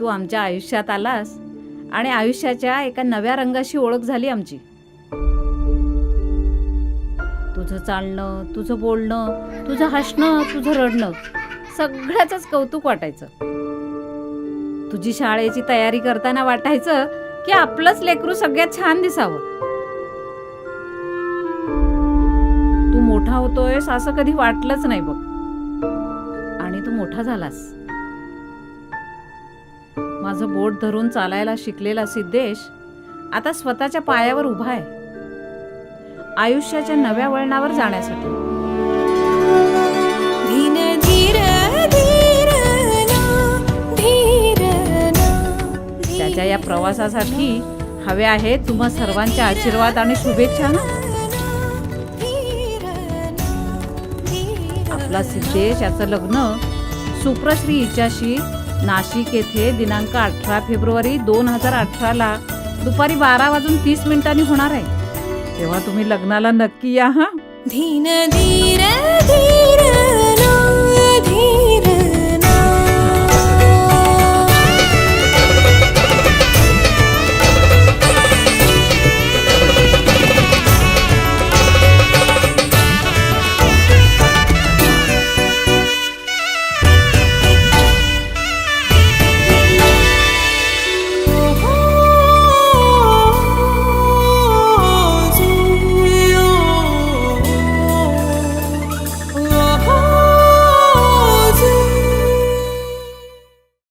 तू आमच्या आयुष्यात आलास आणि आयुष्याच्या एका नव्या रंगाशी ओळख झाली आमची. तुझं चालणं तुझं बोलणं तुझं हसणं तुझं रडणं सगळ्याच कौतुक वाटायचं. तुझी शाळेची तयारी करताना वाटायचं की आपलंच लेकरू सगळ्यात छान दिसावं. तू मोठा होतोयस असं कधी वाटलंच नाही बघ. आणि तू मोठा झालास. माझं बोट धरून चालायला शिकलेला सिद्धेश आता स्वतःच्या पायावर उभा आहे. आयुष्याच्या नव्या वळणावर जाण्यासाठी. त्याच्या या प्रवासासाठी हवे आहेत तुम्हा सर्वांचे आशीर्वाद आणि शुभेच्छा ना? आपला सिद्धेश याचं लग्न सुप्रश्री हिच्याशी नाशिक येथे दिनांक अठरा फेब्रुवारी दोन हजार अठराला दुपारी बारा वाजून तीस मिनिटांनी होणार आहे. तेव्हा तुम्ही लग्नाला नक्की या हा? धीन दी